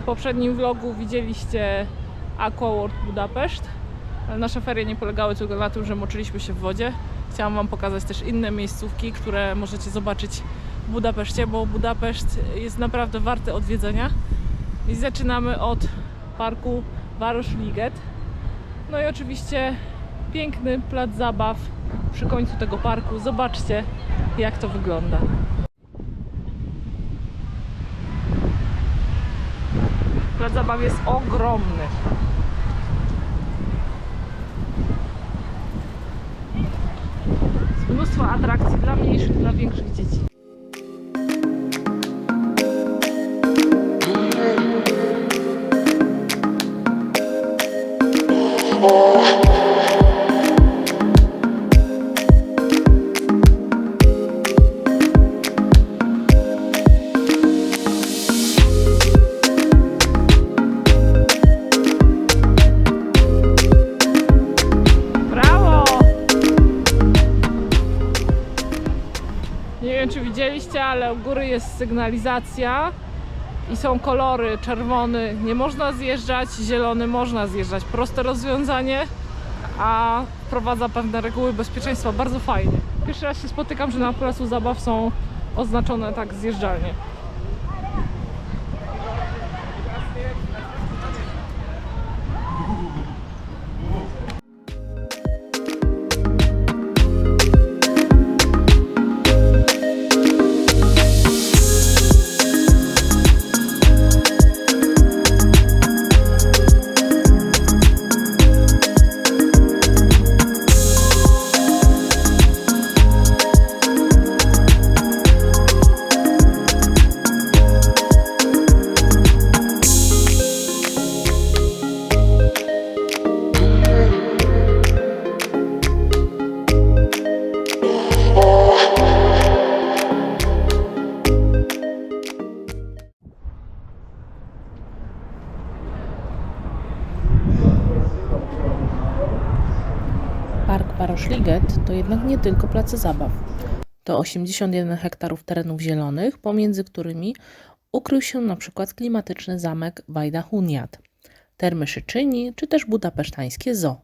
poprzednim vlogu widzieliście Aqua World Budapeszt. Nasze ferie nie polegały tylko na tym, że moczyliśmy się w wodzie. Chciałam Wam pokazać też inne miejscówki, które możecie zobaczyć w Budapeszcie, bo Budapeszt jest naprawdę warty odwiedzenia. I zaczynamy od parku Városliget. No i oczywiście piękny plac zabaw przy końcu tego parku. Zobaczcie, jak to wygląda. Plac zabaw jest ogromny. Czy widzieliście, ale u góry jest sygnalizacja i są kolory. Czerwony nie można zjeżdżać, zielony można zjeżdżać. Proste rozwiązanie, a wprowadza pewne reguły bezpieczeństwa. Bardzo fajnie. Pierwszy raz się spotykam, że na placu zabaw są oznaczone tak zjeżdżalnie. Park Paroszliget to jednak nie tylko place zabaw. To 81 hektarów terenów zielonych, pomiędzy którymi ukrył się na przykład klimatyczny zamek Wajda Huniat, termy Szyczyni czy też budapesztańskie zoo.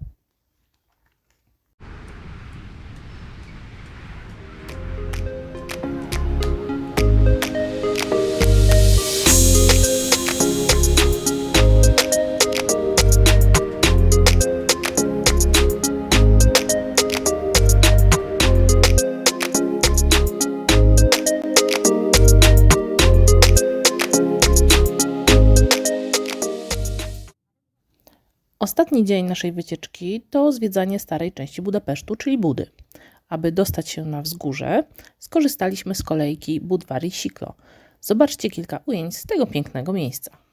Ostatni dzień naszej wycieczki to zwiedzanie starej części Budapesztu, czyli Budy. Aby dostać się na wzgórze, skorzystaliśmy z kolejki Budwari Siklo. Zobaczcie kilka ujęć z tego pięknego miejsca.